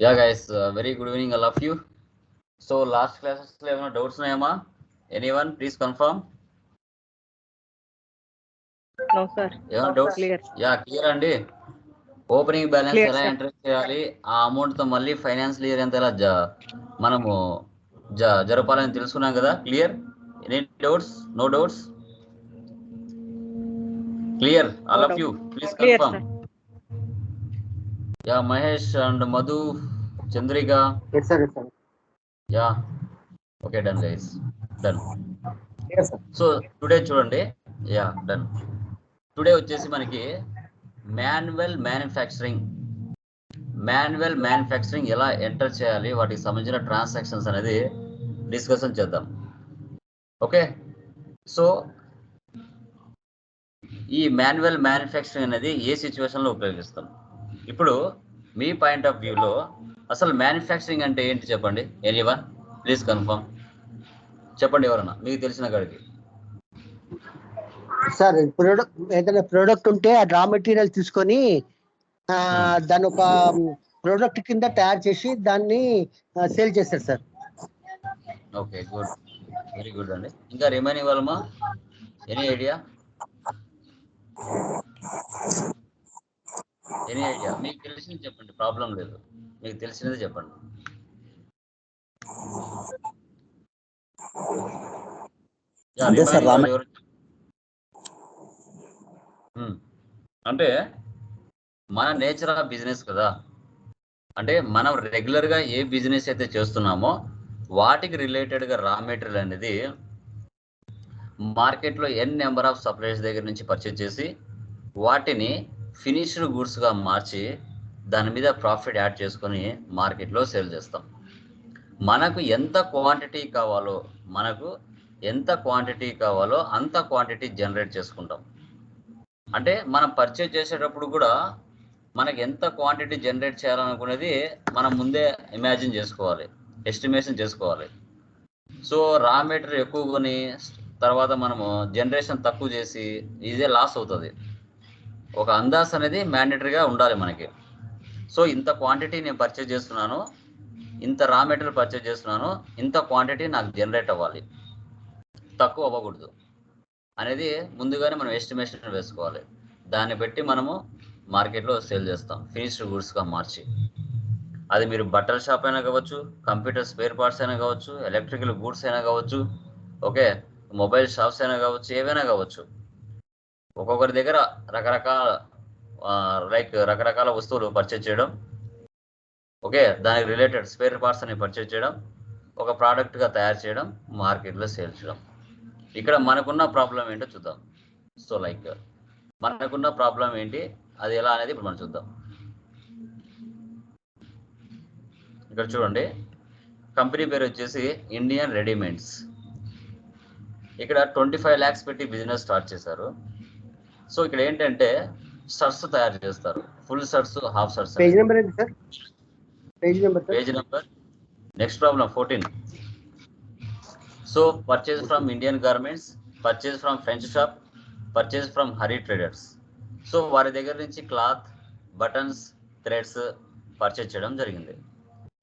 Ya guys very good evening all of you so last క్లాసెస్లో ఏమైనా doubts ఉన్నాయమ్మా? Any one please confirm no sir ఏమైనా doubts clear ya clear అండి. Opening balance ఎలా. Enter చేయాలి? ఆ అమౌంట్తో మళ్ళీ ఫైనాన్స్ క్లియర్ ఎంత ఎలా మనము జరపాలని తెలుసుకున్నాం కదా? Clear any doubts no doubts clear all of doubt. You please confirm ya Mahesh and Madhu Chandrika. Ya. Okay done guys done so today చూడండి. యా డన్ టుడే వచ్చేసి మనకి మాన్యువల్ మ్యానుఫ్యాక్చరింగ్. మాన్యువల్ మ్యానుఫ్యాక్చరింగ్ ఎలా enter చేయాలి వాటికి సంబంధించిన transactions అనేది discussion చేద్దాం. Okay so ఈ మాన్యువల్ మ్యానుఫ్యాక్చరింగ్ అనేది ఏ సిచ్యువేషన్లో ఉపయోగిస్తాం? ఇప్పుడు మీ పాయింట్ ఆఫ్ వ్యూలో అసలు మ్యానుఫ్యాక్చరింగ్ అంటే ఏంటి చెప్పండి? Any one please confirm. చెప్పండి ఎవరన్నా మీకు తెలిసిన కాడికి. సార్ ప్రోడక్ట్ ఏదైనా ప్రోడక్ట్ ఉంటే ఆ రా మెటీరియల్ తీసుకొని ఆ, దాన్ని ఒక ప్రోడక్ట్ కింద తయారు చేసి దాన్ని సేల్ చేస్తారు sir. Okay good very good అండి. ఇంకా రిమైనింగ్ వాళ్ళమా? ఎనీ ఐడియా ఎనీ ఐడియా మీకు తెలిసింది చెప్పండి ప్రాబ్లం లేదు. మీకు తెలిసినది చెప్పండి. అంటే మన నేచర్ ఆఫ్ బిజినెస్ కదా. అంటే మనం రెగ్యులర్గా ఏ బిజినెస్ అయితే చేస్తున్నామో వాటికి రిలేటెడ్గా రా మెటీరియల్ అనేది మార్కెట్లో ఎన్ నెంబర్ ఆఫ్ సప్లైర్స్ దగ్గర నుంచి పర్చేజ్ చేసి వాటిని ఫినిష్డ్ గూడ్స్గా మార్చి దాని మీద ప్రాఫిట్ యాడ్ చేసుకొని మార్కెట్లో సేల్ చేస్తాం. మనకు ఎంత క్వాంటిటీ కావాలో మనకు ఎంత క్వాంటిటీ కావాలో అంత క్వాంటిటీ జనరేట్ చేసుకుంటాం. అంటే మనం పర్చేజ్ చేసేటప్పుడు కూడా మనకి ఎంత క్వాంటిటీ జనరేట్ చేయాలనుకునేది మనం ముందే ఇమాజిన్ చేసుకోవాలి ఎస్టిమేషన్ చేసుకోవాలి. సో రా మెటీరియల్ ఎక్కువ కొని తర్వాత మనము జనరేషన్ తక్కువ చేసి ఇదే లాస్ అవుతుంది. ఒక అందాస్ అనేది మ్యాండేటరీగా ఉండాలి మనకి. సో ఇంత క్వాంటిటీ నేను పర్చేజ్ చేస్తున్నాను ఇంత రా మెటీరియల్ పర్చేజ్ చేస్తున్నాను ఇంత క్వాంటిటీ నాకు జనరేట్ అవ్వాలి. తక్కువ అవ్వకూడదు. అనేది ముందుగానే మనం ఎస్టిమేషన్ వేసుకోవాలి. దాన్ని బట్టి మనము మార్కెట్లో సేల్ చేస్తాం. ఫినిష్డ్ గూడ్స్గా మార్చి. అది మీరు బట్టల షాప్ అయినా కావచ్చు కంప్యూటర్ స్పేర్ పార్ట్స్ అయినా కావచ్చు ఎలక్ట్రికల్ గూడ్స్ అయినా కావచ్చు ఓకే మొబైల్ షాప్స్ అయినా కావచ్చు ఏవైనా కావచ్చు. ఒక్కొక్కరి దగ్గర రకరకాల లైక్ రకరకాల వస్తువులు పర్చేజ్ చేయడం. ఓకే దానికి రిలేటెడ్ స్పేర్ పార్ట్స్ అని పర్చేజ్ చేయడం. ఒక ప్రోడక్ట్గా తయారు చేయడం మార్కెట్లో సేల్ చేయడం. ఇక్కడ మనకున్న ప్రాబ్లం ఏంటో చూద్దాం. సో లైక్ మనకున్న ప్రాబ్లం ఏంటి? అది ఎలా అనేది ఇప్పుడు మనం చూద్దాం. ఇక్కడ చూడండి. కంపెనీ పేరు వచ్చేసి ఇండియన్ రెడీమేడ్స్ ఇక్కడ ట్వంటీ ఫైవ్ ల్యాక్స్ పెట్టి బిజినెస్ స్టార్ట్ చేశారు. సో ఇక్కడ ఏంటంటే షర్ట్స్ తయారు చేస్తారు. Full shirts half shirts page number ఏంటి sir? Page number sir? Page number. Next problem fourteen. So purchase from Indian garments purchase from French shop purchase from Hari traders. So వారి దగ్గర నుంచి cloth buttons threads purchase చేయడం జరిగింది.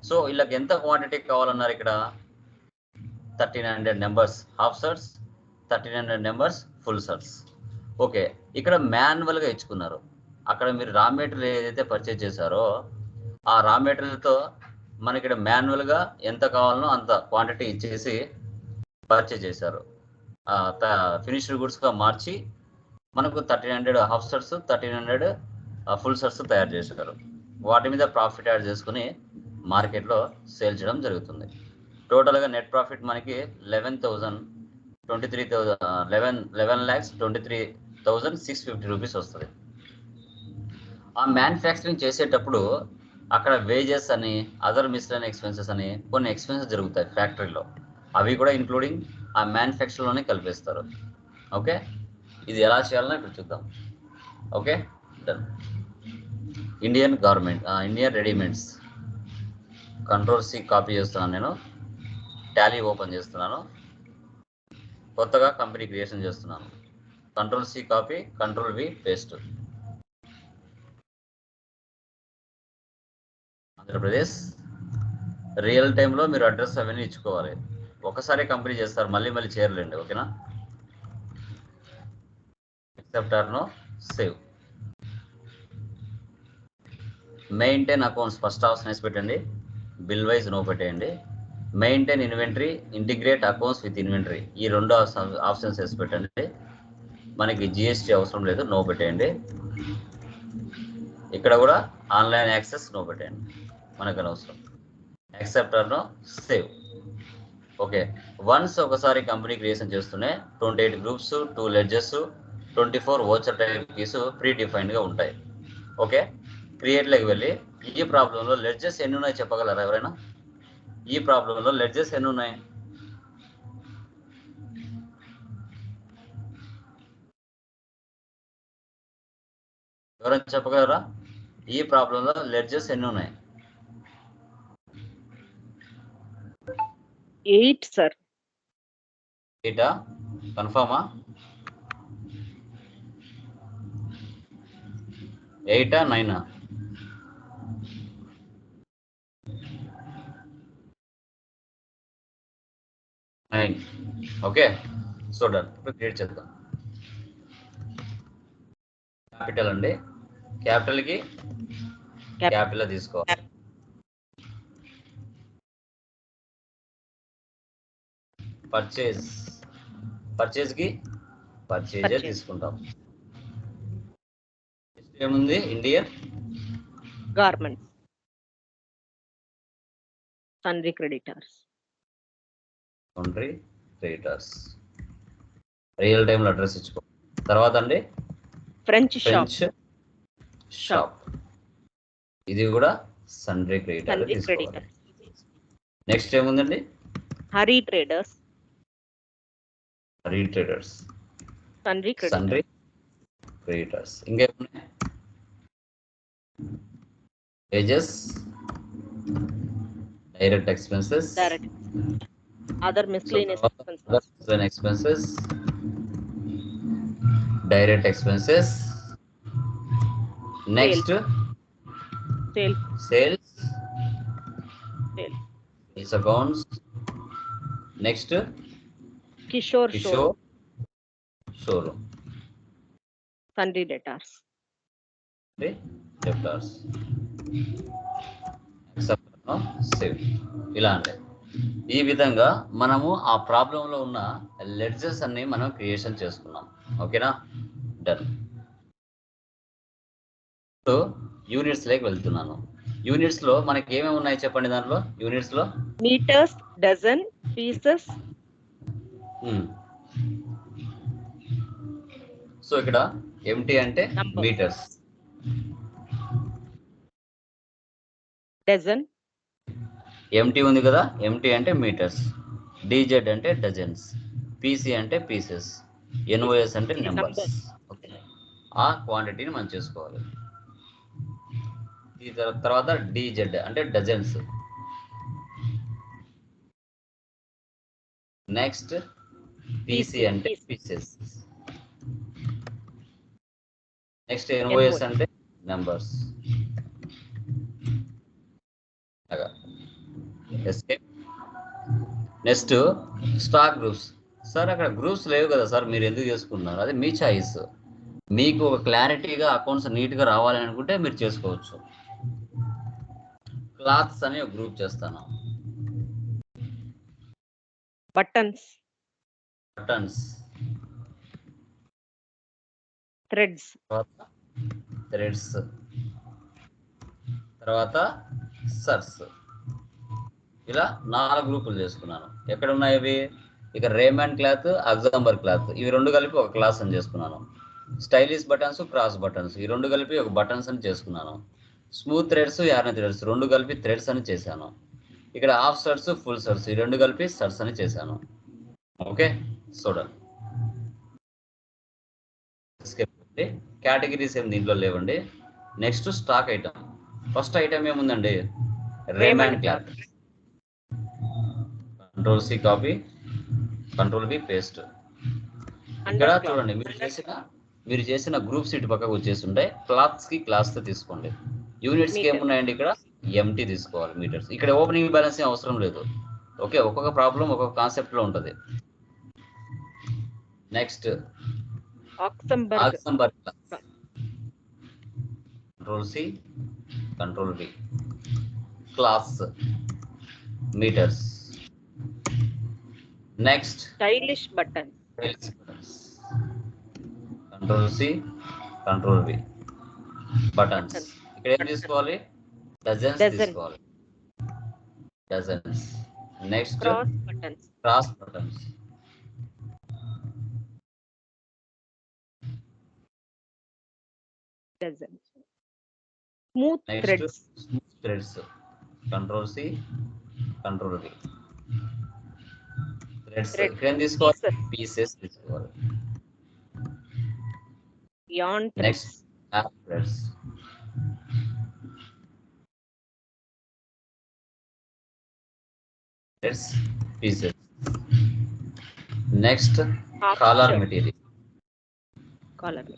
So వీళ్ళకి ఎంత quantity కావాలన్నారు ఇక్కడ? Thirteen hundred numbers half shirts thirteen hundred numbers full shirts. Okay ఇక్కడ మాన్యువల్గా ఇచ్చుకున్నారు. అక్కడ మీరు రా మెటీరియల్ ఏదైతే పర్చేజ్ చేశారో ఆ రా మెటీరియల్తో మనకి ఇక్కడ మాన్యువల్గా ఎంత కావాలనో అంత క్వాంటిటీ ఇచ్చేసి పర్చేజ్ చేశారు. ఫినిష్డ్ గుడ్స్గా మార్చి మనకు thirteen hundred half shirts thirteen hundred full shirts తయారు చేశారు. వాటి మీద ప్రాఫిట్ యాడ్ చేసుకుని మార్కెట్లో సేల్ చేయడం జరుగుతుంది. టోటల్గా నెట్ ప్రాఫిట్ మనకి eleven thousand twenty three thousand eleven eleven lakhs twenty three thousand six fifty rupees వస్తుంది. ఆ మ్యానుఫ్యాక్చరింగ్ చేసేటప్పుడు అక్కడ వేజెస్ అని అదర్ మిస్లైన్ ఎక్స్పెన్సెస్ అని కొన్ని ఎక్స్పెన్సెస్ జరుగుతాయి ఫ్యాక్టరీలో. అవి కూడా ఇంక్లూడింగ్ ఆ మ్యానుఫ్యాక్చర్లోనే కలిపేస్తారు. ఓకే? ఇది ఎలా చేయాలన్నా ఇప్పుడు చూద్దాం. Okay? Done Indian government Indian readymades control C copy చేస్తున్నాను నేను. టాలీ ఓపెన్ చేస్తున్నాను. కొత్తగా కంపెనీ క్రియేషన్ చేస్తున్నాను. Control C copy control V paste Andhra Pradesh. Real టైంలో మీరు అడ్రస్ అవన్నీ ఇచ్చుకోవాలి. ఒకసారి కంపెనీ చేస్తారు మళ్ళీ మళ్ళీ చేరలేండి ఓకేనా? Accept or no save maintain accounts first option వేసి పెట్టండి. బిల్ వైజ్ నో పెట్టేయండి. Maintain inventory integrate accounts with inventory ఈ రెండు ఆప్షన్స్ వేసి పెట్టండి. మనకి జిఎస్టీ అవసరం లేదు నో పెట్టేయండి. ఇక్కడ కూడా ఆన్లైన్ యాక్సెస్ నో పెట్టండి మనకు అనవసరం యాక్సెప్టర్ను సేవ్ ఓకే వన్స్ ఒకసారి కంపెనీ క్రియేషన్ చేస్తూనే twenty eight groups two ledgers twenty four voucher type keys pre డిఫైన్డ్గా ఉంటాయి ఓకే క్రియేట్లోకి వెళ్ళి ఈ ప్రాబ్లంలో లెడ్జెస్ ఎన్ని ఉన్నాయి చెప్పగలరా ఎవరైనా? ఈ ప్రాబ్లంలో లెడ్జెస్ ఎన్ని ఉన్నాయి? ఎవరైనా చెప్పగలరా? ఈ ప్రాబ్లంలో లెడ్జెస్ ఎన్ని ఉన్నాయి? Eight sir. ఎయిటా? కన్ఫామా ఎయిటా నైనా? నైన్. Okay so done. ఇప్పుడు క్రియేట్ చేద్దాం. క్యాపిటల్ అండి. క్యాపిటల్కి Cap- క్యాపిటల్. తీసుకోవాలి పర్చేజ్ పర్చేజే Purchase. తీసుకుంటాం. Next ఏముంది? Indian garments sundry creditors country creditors real టైంలో అడ్రస్ ఇచ్చుకో. తర్వాత అండి? ఫ్రెంచ్ షాప్ ఫ్రెంచ్ షాప్ ఇది కూడా సండ్రీ క్రెడిటర్ సన్రీ తీసుకోవాలి. క్రెడిటర్స్ నెక్స్ట్ ఏముందండి హరీ ట్రేడర్స్ రీట్రేడర్స్ సన్రీ క్రెడిటర్ సండ్రీ క్రెడిటర్స్ ఇంకేమున్నాయి? Wages direct expenses direct other miscellaneous expenses direct expenses next sale sales sale sales accounts next Kishore show Kishore showroom sundry debtors debtors save ఇలా అంటే ఈ విధంగా మనము ఆ ప్రాబ్లంలో ఉన్న లెడ్జెస్ అన్ని మనం క్రియేషన్ చేసుకున్నాం. ఓకేనా డన్ ఇప్పుడు యూనిట్స్ లేకి వెళ్తున్నాను. యూనిట్స్లో మనకి ఏమేమి ఉన్నాయి చెప్పండి దాంట్లో? యూనిట్స్లో? Metres dozen pieces. సో ఇక్కడ ఎంటీ అంటే. మీటర్స్. డజన్. ఎంటీ ఉంది కదా? ఎంటీ అంటే మీటర్స్. డీజెడ్ అంటే డజన్స్. పీసీ అంటే పీసెస్. ఎన్ఓఎస్ అంటే నెంబర్స్. ఆ క్వాంటిటీని మనం చేసుకోవాలి. తర్వాత డీజెడ్ అంటే డజన్స్ నెక్స్ట్ పీసీ అంటే. Pieces next NOS. అంటే numbers next stock groups sir అక్కడ గ్రూప్స్ లేవు కదా సార్ మీరు ఎందుకు చేసుకున్నారు అది మీ చాయిస్ మీకు ఒక క్లారిటీగా అకౌంట్స్ నీట్గా రావాలి అనుకుంటే మీరు చేసుకోవచ్చు. క్లాత్స్ అని ఒక గ్రూప్ చేస్తాను. బటన్స్. బటన్స్. థ్రెడ్స్. తర్వాత థ్రెడ్స్. తర్వాత సర్స్. ఇలా నాలుగు గ్రూపులు చేసుకున్నాను. ఎక్కడ ఉన్నాయి ఇవి? ఇక రేమాన్ క్లాత్ అగ్జాంబర్ క్లాత్. ఇవి రెండు కలిపి ఒక క్లాస్ అని చేసుకున్నాను. Stylish buttons cross buttons. ఈ రెండు కలిపి ఒక బటన్స్ అని చేసుకున్నాను. స్మూత్ థ్రెడ్స్ యార్న థ్రెడ్స్ రెండు కలిపి థ్రెడ్స్ అని చేశాను. ఇక్కడ హాఫ్ షర్ట్స్ ఫుల్ షర్ట్స్ ఈ రెండు కలిపి షర్ట్స్ అని చేశాను. ఓకే? చూడండి కేటగిరీస్ ఏం దీంట్లో లేవండి. Next stock item first item ఏముందండి? Raymond cloth control C copy control B paste ఇక్కడ చూడండి మీరు చేసిన మీరు చేసిన గ్రూప్స్ ఇటు పక్కకు వచ్చేసి ఉంటాయి క్లాత్స్కి క్లాస్తో తీసుకోండి. యూనిట్స్కి Meter. ఏమున్నాయండి ఇక్కడ? ఎంటీ తీసుకోవాలి మీటర్స్ ఇక్కడ ఓపెనింగ్ బ్యాలెన్స్ అవసరం లేదు. ఓకే ఒక్కొక్క ప్రాబ్లం ఒక్కొక్క కాన్సెప్ట్లో ఉంటుంది. Next Oxemberg control C control B class metres next stylish button control C control B buttons Can you please call it? Dozens, Doesn't. call it. Dozens. Next. Cross buttons. Cross buttons. Doesn't. Smooth Next threads. Smooth threads. Control C, Control V. Threads. Thread. Can this call pieces? pieces this call. Beyond Threads. Next, threads. Threads pieces next half collar material collar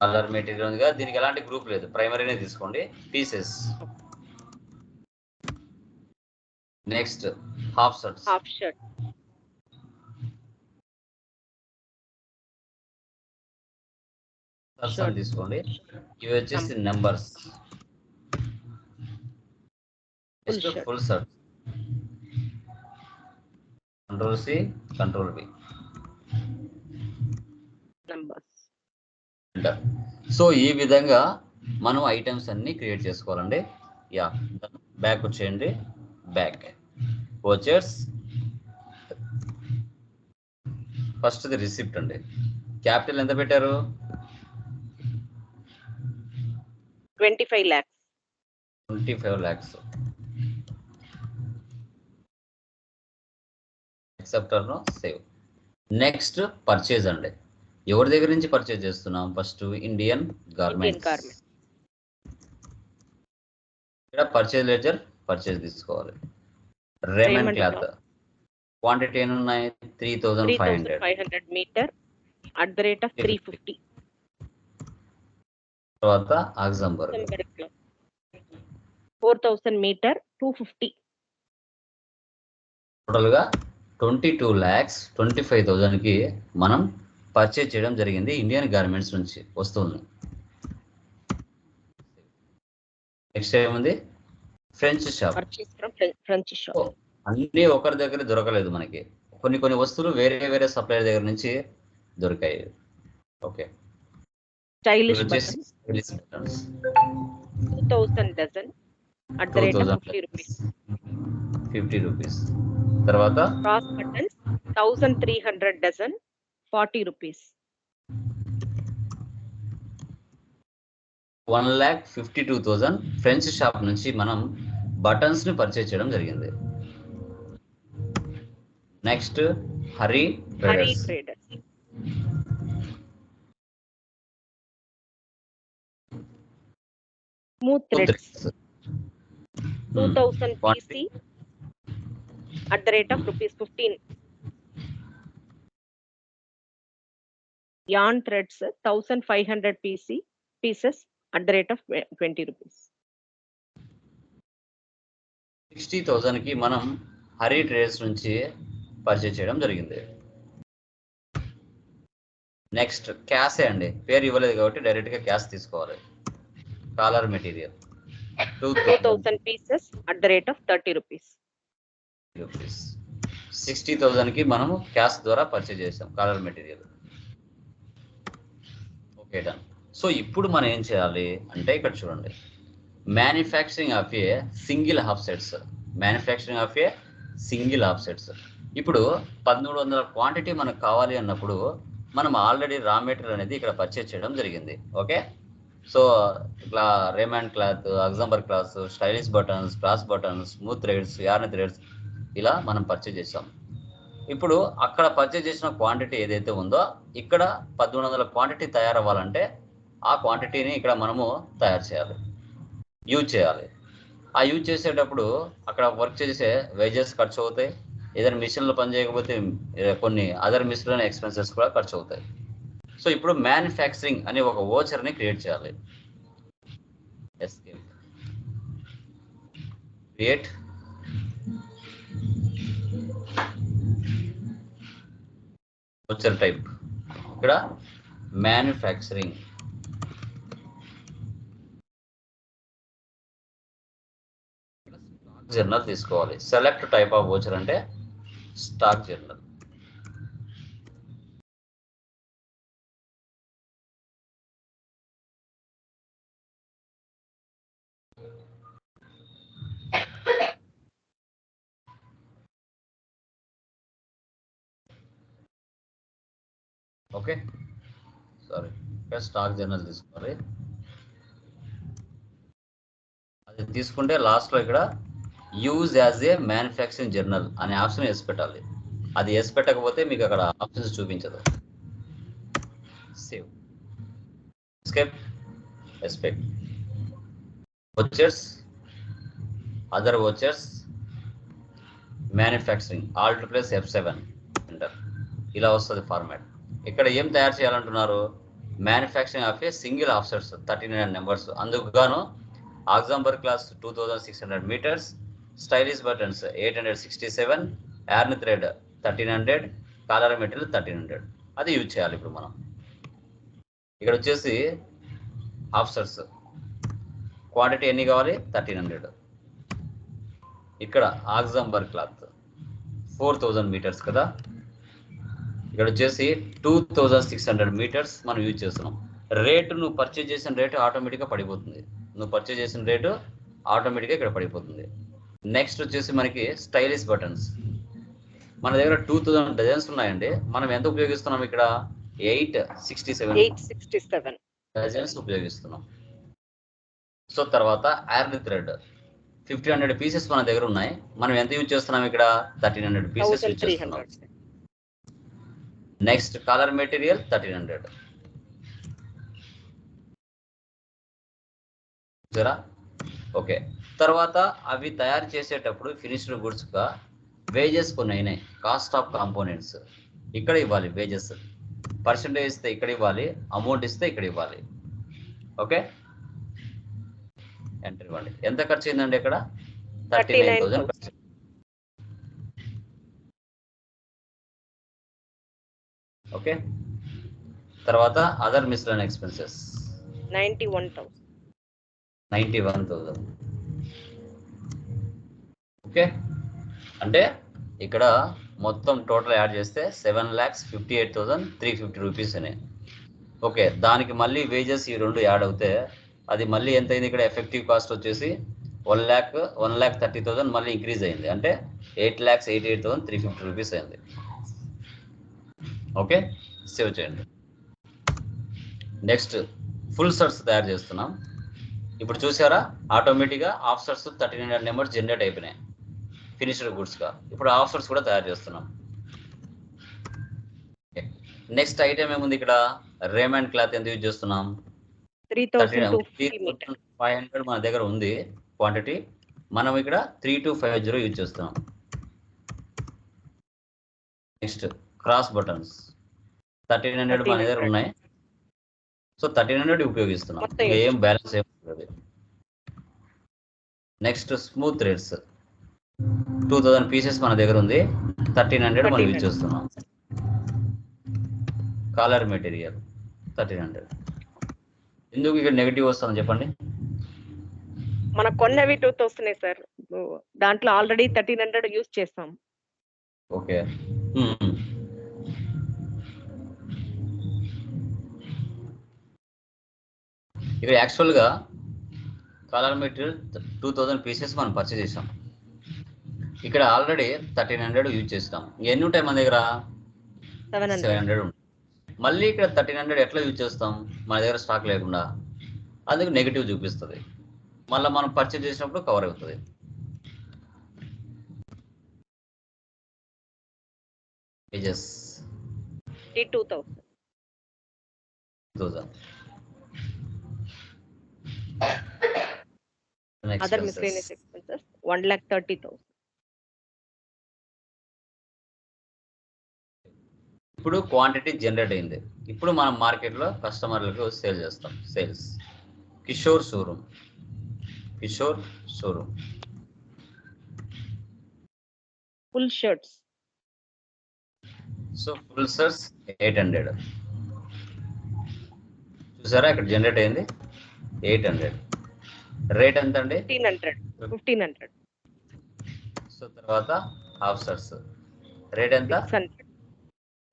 colour material ఉంది కదా దీనికి ఎలాంటి group లేదు. ప్రైమరీనే తీసుకోండి. Pieces next half shirts half shirt. తీసుకోండి. ఇవి వచ్చేసి numbers. Full shirt control control B numbers so ఈ విధంగా మనం ఐటమ్స్ అన్ని క్రియేట్ చేసుకోవాలండి. యా బ్యాక్ వచ్చేయండి. బ్యాక్ వచ్చేస్ ఫస్ట్ది రిసిప్ట్ అండి. క్యాపిటల్ ఎంత పెట్టారు? Twenty five lakhs twenty five lakhs యాక్సెప్టర్ను save next purchase అండి. ఎవరి దగ్గర నుంచి పర్చేజ్ చేస్తున్నాం? First Indian garment garment. ఇక్కడ పర్చేజ్ లెజర్ పర్చేజ్ తీసుకోవాలి. Raymond cloth. క్వాంటిటీ ఎన్ని ఉన్నాయి three thousand five hundred five hundred metre at the rate of three fifty తర్వాత ఆగ్జంబర్గ్ four thousand metre two fifty టోటల్గా twenty two lakhs twenty five థౌజండ్కి మనం purchase చేయడం జరిగింది ఇండియన్ గార్మెంట్స్ నుంచి వస్తుంది నెక్స్ట్ ఏముంది ఫ్రెంచ్ షాప్ ఫ్రెంచ్ షాప్ అన్ని ఒకరి దగ్గర దొరకలేదు మనకి. కొన్ని కొన్ని వస్తువులు వేరే వేరే సప్లైయర్ దగ్గర నుంచి దొరికాయి. ఓకే. స్టైలిష్ వచ్చేసి button two thousand dozen at the rate of fifty rupees fifty rupees తర్వాత? Cross buttons thousand three hundred dozen forty rupees one lakh fifty two thousand French shop నుంచి మనం బటన్స్ని పర్చేజ్ చేయడం జరిగింది. Next Hari Hari traders traders smooth threads two thousand PC at the rate of rupees fifteen yarn threads thousand five hundred PC pieces at the rate of twenty rupees sixty థౌజండ్కి మనం Hari traders నుంచి purchase చేయడం జరిగింది next క్యాషే అండి పేరు ఇవ్వలేదు కాబట్టి డైరెక్ట్గా క్యాష్ తీసుకోవాలి collar material two thousand pieces at the rate of thirty rupees rupees sixty థౌజండ్కి మనము క్యాష్ ద్వారా పర్చేజ్ చేసాం colour material. Okay done. So ఇప్పుడు మనం ఏం చేయాలి అంటే ఇక్కడ చూడండి. Manufacturing of a single half sets. Manufacturing of a single half sets. ఇప్పుడు పదమూడు వందల క్వాంటిటీ మనకు కావాలి అన్నప్పుడు మనం ఆల్రెడీ రా మెటీరియల్ అనేది ఇక్కడ పర్చేజ్ చేయడం జరిగింది. ఓకే? సో ఇట్లా Raymond cloth Oxemberg cloth stylish buttons cross buttons smooth threads yarn threads ఇలా మనం పర్చేజ్ చేసాం ఇప్పుడు అక్కడ పర్చేజ్ చేసిన క్వాంటిటీ ఏదైతే ఉందో ఇక్కడ పద్దెనిమిది వందల క్వాంటిటీ తయారవ్వాలంటే ఆ క్వాంటిటీని ఇక్కడ మనము తయారు చేయాలి. యూజ్ చేయాలి. ఆ యూజ్ చేసేటప్పుడు అక్కడ వర్క్ చేసే వేజెస్ ఖర్చు అవుతాయి. ఏదైనా మిషన్లు పని చేయకపోతే కొన్ని అదర్ మిషన్ ఎక్స్పెన్సెస్ కూడా ఖర్చు అవుతాయి. సో ఇప్పుడు మ్యానుఫ్యాక్చరింగ్ అనే ఒక ఓచర్ని క్రియేట్ చేయాలి. ఎస్కేప్ క్రియేట్ వచ్చర్ టైప్ ఇక్కడ మ్యానుఫ్యాక్చరింగ్ జర్నల్ తీసుకోవాలి. సెలెక్ట్ టైప్ ఆఫ్ ఓచర్ అంటే stock journal okay. Sorry. Stock journal తీసుకోవాలి. అది తీసుకుంటే లాస్ట్లో ఇక్కడ use as a manufacturing journal అనే ఆప్షన్ వేసి పెట్టాలి. అది వేసి పెట్టకపోతే మీకు అక్కడ ఆప్షన్స్ చూపించదు. Save escape accept vouchers other vouchers manufacturing alt plus F seven enter ఇలా వస్తుంది ఫార్మాట్ ఇక్కడ ఏం తయారు చేయాలంటున్నారు? Manufacturing of a single ఆఫ్సర్స్ thirty nine numbers అందుకు గాను Oxemberg class two thousand six hundred metres stylish buttons eight hundred sixty seven yarn thread thirteen hundred collar material thirteen hundred అది use చేయాలి ఇప్పుడు మనం. ఇక్కడ వచ్చేసి ఆఫ్సర్స్ క్వాంటిటీ ఎన్ని కావాలి? థర్టీన్ హండ్రెడ్ ఇక్కడ Oxemberg cloth. Four thousand metres కదా. ఇక్కడ వచ్చేసి two thousand six hundred metres మనం యూజ్ చేస్తున్నాం. రేటు నువ్వు పర్చేజ్ చేసిన రేటు ఆటోమేటిక్గా పడిపోతుంది. నువ్వు పర్చేజ్ చేసిన రేటు ఆటోమేటిక్గా ఇక్కడ పడిపోతుంది. నెక్స్ట్ వచ్చేసి మనకి స్టైలిష్ బటన్స్ మన దగ్గర టూ థౌజండ్ డజన్స్ ఉన్నాయండి. మనం ఎంత ఉపయోగిస్తున్నాం ఇక్కడ? Eight sixty seven sixty seven dozens ఉపయోగిస్తున్నాం. So తర్వాత iron thread fifty hundred pieces మన దగ్గర ఉన్నాయి. మనం ఎంత యూజ్ చేస్తున్నాం ఇక్కడ? థర్టీన్ హండ్రెడ్ పీసెస్ యూజ్ చేస్తున్నాం. Next colour material thirteen hundred జరా ఓకే తర్వాత అవి తయారు చేసేటప్పుడు ఫినిష్డ్ గుడ్స్గా వేజెస్ కొన్ని అయినాయి కాస్ట్ ఆఫ్ కాంపోనెంట్స్ ఇక్కడ ఇవ్వాలి వేజెస్ పర్సంటేజ్ ఇస్తే ఇక్కడ ఇవ్వాలి. అమౌంట్ ఇస్తే ఇక్కడ ఇవ్వాలి. ఓకే ఎంటర్ ఇవ్వండి. ఎంత ఖర్చు అయిందండి ఇక్కడ? థర్టీ నైన్ థౌసండ్ ఖర్చు ఓకే. తర్వాత other miscellaneous expenses ninety one thousand. Ninety one thousand okay. అంటే ఇక్కడ మొత్తం టోటల్ యాడ్ చేస్తే seven lakhs fifty eight thousand three fifty rupees అని. ఓకే దానికి మళ్ళీ వేజెస్ ఈ రెండు యాడ్ అవుతే అది మళ్ళీ ఎంత అయింది ఇక్కడ? ఎఫెక్టివ్ కాస్ట్ వచ్చేసి one lakh one lakh thirty thousand మళ్ళీ ఇంక్రీజ్ అయింది. అంటే eight lakhs eighty eight thousand three fifty rupees అయింది. ఓకే? సేవ్ చేయండి. నెక్స్ట్ ఫుల్ సర్ట్స్ తయారు చేస్తున్నాం. ఇప్పుడు చూసారా? ఆటోమేటిక్గా ఆఫ్సర్స్ థర్టీ నైన్ నెంబర్స్ జనరేట్ అయిపోయినాయి. ఫినిష్డ్ గుడ్స్గా. ఇప్పుడు ఆఫర్స్ కూడా తయారు చేస్తున్నాం. నెక్స్ట్ ఐటమ్ ఏముంది ఇక్కడ? రేమండ్ క్లాత్ ఎంత యూజ్ చేస్తున్నాం? త్రీ ఫైవ్ హండ్రెడ్ మన దగ్గర ఉంది క్వాంటిటీ. మనం ఇక్కడ three two five zero use చేస్తున్నాం. Next cross buttons. Thirteen hundred మన దగ్గర 1300. ఉన్నాయి. సో థర్టీన్ హండ్రెడ్ ఉపయోగిస్తున్నాం. ఏం బ్యాలెన్స్ ఏం next smooth threads two thousand pieces మన దగ్గర ఉంది. థర్టీన్ హండ్రెడ్ మనం యూజ్ 1300. చేస్తున్నాం. Collar material. Thirteen hundred. ఎందుకు ఇక్కడ నెగిటివ్ వస్తుందని చెప్పండి? మనకు కొన్నవి టూ వస్తున్నాయి సార్. దాంట్లో ఆల్రెడీ థర్టీన్ హండ్రెడ్ యూజ్ చేస్తాం. ఓకే. ఇక్కడ యాక్చువల్గా colour material two thousand pieces మనం పర్చేస్ చేసాం ఇక్కడ ఆల్రెడీ థర్టీన్ హండ్రెడ్ యూజ్ చేస్తాం. ఎన్ని ఉంటాయి మన దగ్గర? Seven hundred. ఉంటాయి. మళ్ళీ ఇక్కడ థర్టీన్ హండ్రెడ్ ఎట్లా యూజ్ చేస్తాం? మన దగ్గర స్టాక్ లేకుండా. అందుకు నెగిటివ్ చూపిస్తుంది. మళ్ళీ మనం పర్చేజ్ చేసినప్పుడు కవర్ అవుతుంది. Pages two thousand. ఇప్పుడు క్వాంటిటీ జనరేట్ అయింది. ఇప్పుడు మనం మార్కెట్లో కస్టమర్లకు సేల్ చేస్తాం. Sales Kishore showroom Kishore showroom full shirts. So full shirts eight hundred చూసారా? ఇక్కడ జనరేట్ అయింది. ఎయిట్ హండ్రెడ్ రేట్ ఎంత అండి 1500. 1500. సో తర్వాత హాఫ్ సర్స్ రేట్ ఎంత 600.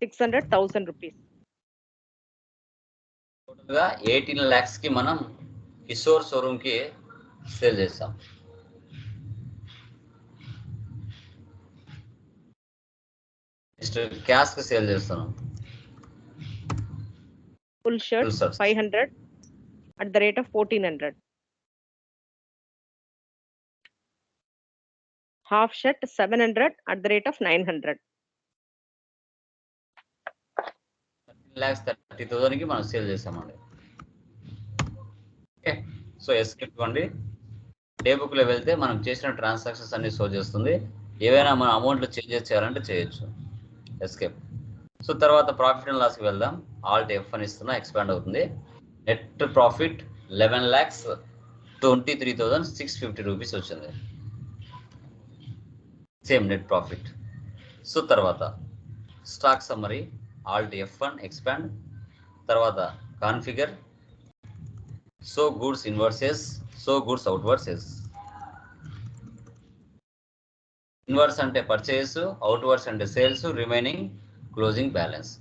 600, 1000 rupees. టోటల్గా ఎయిటీన్ ల్యాక్స్కి మనం కిషోర్ షోరూమ్కి సేల్ చేస్తాం నెక్స్ట్ క్యాష్కి సేల్ చేస్తున్నాం Full shirt, Full shirts. 500 at the rate of 1400. Half shirt, 700 at the rate of 900. Lakhs thirty థౌసండ్కి మనం సేల్ చేస్తామండి ఓకే సో ఎస్కెప్ ఇవ్వండి డే బుక్ వెళ్తే మనం చేసిన ట్రాన్సాక్షన్స్ అన్ని షో చేస్తుంది. ఏవైనా మన అమౌంట్లు చేంజెస్ చేయాలంటే చేయొచ్చు. ఎస్కేప్ సో తర్వాత ప్రాఫిట్ అండ్ లాస్కి వెళ్దాం. ఆల్ట్ ఎఫ్ అని ఇస్తున్నా ఎక్స్పాండ్ అవుతుంది. Net profit eleven lakhs twenty three thousand six fifty rupees వచ్చింది. Same net profit. సో తర్వాత stock summary alt F one expand తర్వాత configure so goods inwards so goods outwards. Inwards అంటే purchase outwards అంటే sales remaining closing balance.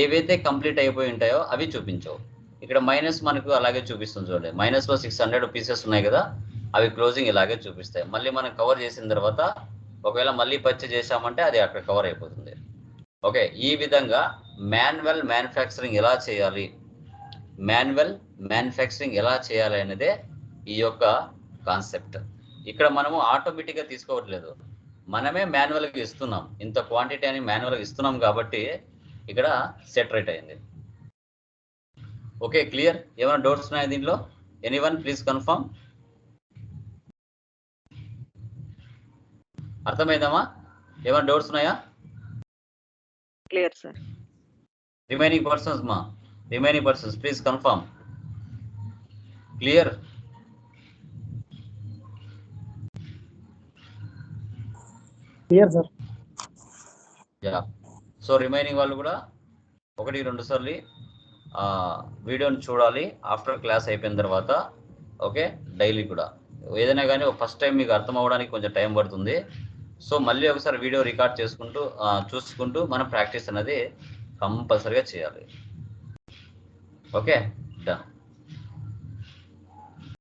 ఏవైతే complete అయిపోయి ఉంటాయో అవి చూపించవు. ఇక్కడ మైనస్ మనకు అలాగే చూపిస్తుంది చూడండి. మైనస్లో సిక్స్ హండ్రెడ్ పీసెస్ ఉన్నాయి కదా అవి క్లోజింగ్ ఇలాగే చూపిస్తాయి. మళ్ళీ మనం కవర్ చేసిన తర్వాత ఒకవేళ మళ్ళీ పర్చేజ్ చేసామంటే అది అక్కడ కవర్ అయిపోతుంది. ఓకే ఈ విధంగా మాన్యువల్ మ్యానుఫ్యాక్చరింగ్ ఎలా చేయాలి? మాన్యువల్ మ్యానుఫ్యాక్చరింగ్ ఎలా చేయాలి అనేదే ఈ యొక్క కాన్సెప్ట్ ఇక్కడ మనము ఆటోమేటిక్గా తీసుకోవట్లేదు. మనమే మాన్యువల్గా ఇస్తున్నాం. ఇంత క్వాంటిటీ అని మాన్యువల్గా ఇస్తున్నాం కాబట్టి ఇక్కడ సెటరేట్ అయింది. Okay clear? ఏమైనా డౌట్స్ ఉన్నాయా దీంట్లో? Any one please confirm. అర్థమైందమ్మా? ఏమైనా డౌట్స్ ఉన్నాయా? Clear, sir. remaining persons ma remaining persons please confirm clear clear sir. Yeah. So remaining వాళ్ళు కూడా ఒకటి రెండు సార్లు వీడియోని చూడాలి. ఆఫ్టర్ క్లాస్ అయిపోయిన తర్వాత ఓకే? డైలీ కూడా. ఏదైనా కానీ ఫస్ట్ టైం మీకు అర్థం అవ్వడానికి కొంచెం టైం పడుతుంది. సో మళ్ళీ ఒకసారి వీడియో రికార్డ్ చేసుకుంటూ చూసుకుంటూ మనం ప్రాక్టీస్ అనేది కంపల్సరీగా చేయాలి. ఓకే? డన్